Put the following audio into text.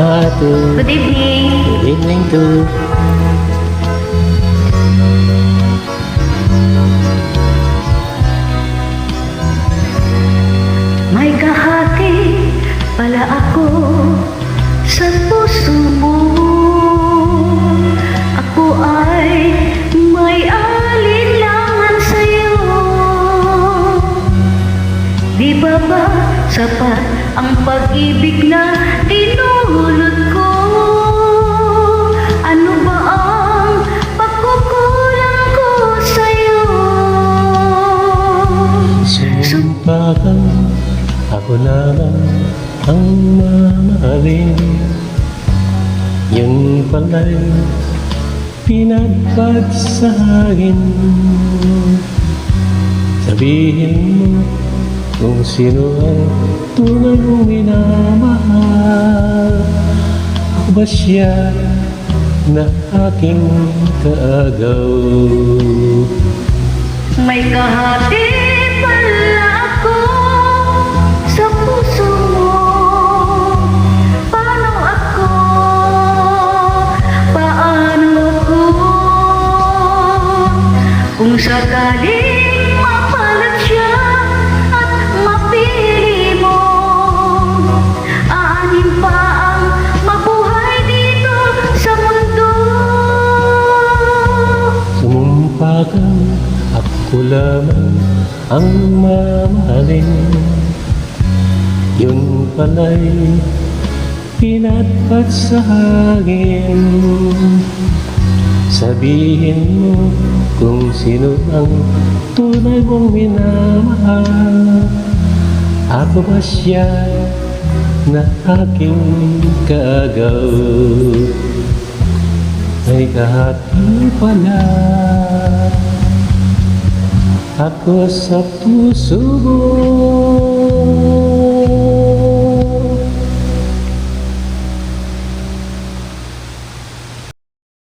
Ate, Good evening. good evening to May kahati pala ako sa puso mo. Ako ay may alinlangan sa'yo. Di ba ba sapat ang pag-ibig na dinulot ako lamang ang mamahalin. Yun pala'y pinagpag sa akin Sabihin mo kung sino ang tunay mong minamahal. Ako ba siya na aking kaagaw? May kahati Kung sakaling mapalat siya at mapili mo, aanin pa ang mabuhay dito sa mundo. Sumumpa kang ako lamang ang mamahalin Yun pala'y pinatpat sa hangin Sabihin mo kung sino ang tunay mong minamahal. Ako ba siya na aking kaagaw ay kahati pala Ako sa puso mo